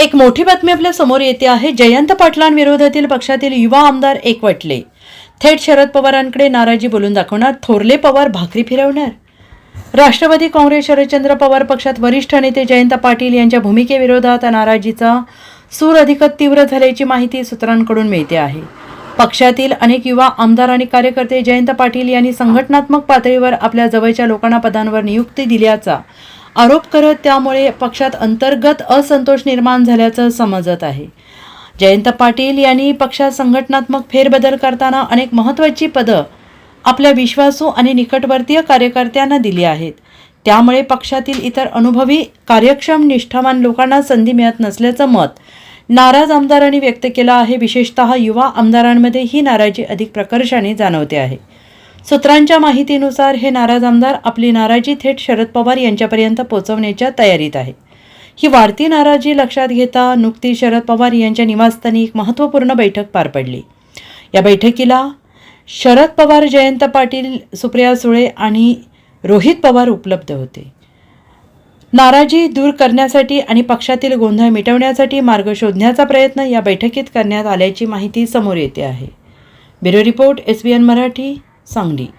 एक मोठी बातमी आपल्यासमोर येते आहे. जयंत पाटलांविरोधातील पक्षातील युवा आमदार एकवटले. थेट शरद पवारांकडे नाराजी बोलून दाखवणार. थोरले पवार भाकरी फिरवणार. राष्ट्रवादी काँग्रेस शरदचंद्र पवार पक्षात वरिष्ठ नेते जयंत पाटील यांच्या भूमिकेविरोधात नाराजीचा सूर अधिकच तीव्र झाल्याची माहिती सूत्रांकडून मिळते आहे. पक्षातील अनेक युवा आमदार आणि कार्यकर्ते जयंत पाटील यांनी संघटनात्मक पातळीवर आपल्या जवळच्या लोकांना पदांवर नियुक्ती दिल्याचा आरोप करत त्यामुळे पक्षात अंतर्गत असंतोष निर्माण झाल्याचं समजत आहे. जयंत पाटील यांनी पक्षात संघटनात्मक फेरबदल करताना अनेक महत्त्वाची पदं आपल्या विश्वासू आणि निकटवर्तीय कार्यकर्त्यांना दिली आहेत. त्यामुळे पक्षातील इतर अनुभवी कार्यक्षम निष्ठावान लोकांना संधी मिळत नसल्याचं मत नाराज आमदारांनी व्यक्त केलं आहे. विशेषतः युवा आमदारांमध्ये ही नाराजी अधिक प्रकर्षाने जाणवते आहे. सूत्रांच्या माहितीनुसार हे नाराज आमदार आपली नाराजी थेट शरद पवार यांच्यापर्यंत पोहोचवण्याच्या तयारीत आहे. ही वाढती नाराजी लक्षात घेता नुकती शरद पवार यांच्या निवासस्थानी एक महत्त्वपूर्ण बैठक पार पडली. या बैठकीला शरद पवार जयंत पाटील सुप्रिया सुळे आणि रोहित पवार उपलब्ध होते. नाराजी दूर करण्यासाठी आणि पक्षातील गोंधळ मिटवण्यासाठी मार्ग शोधण्याचा प्रयत्न या बैठकीत करण्यात आल्याची माहिती समोर येते आहे. Bureau report S B N Marathi. 葬礼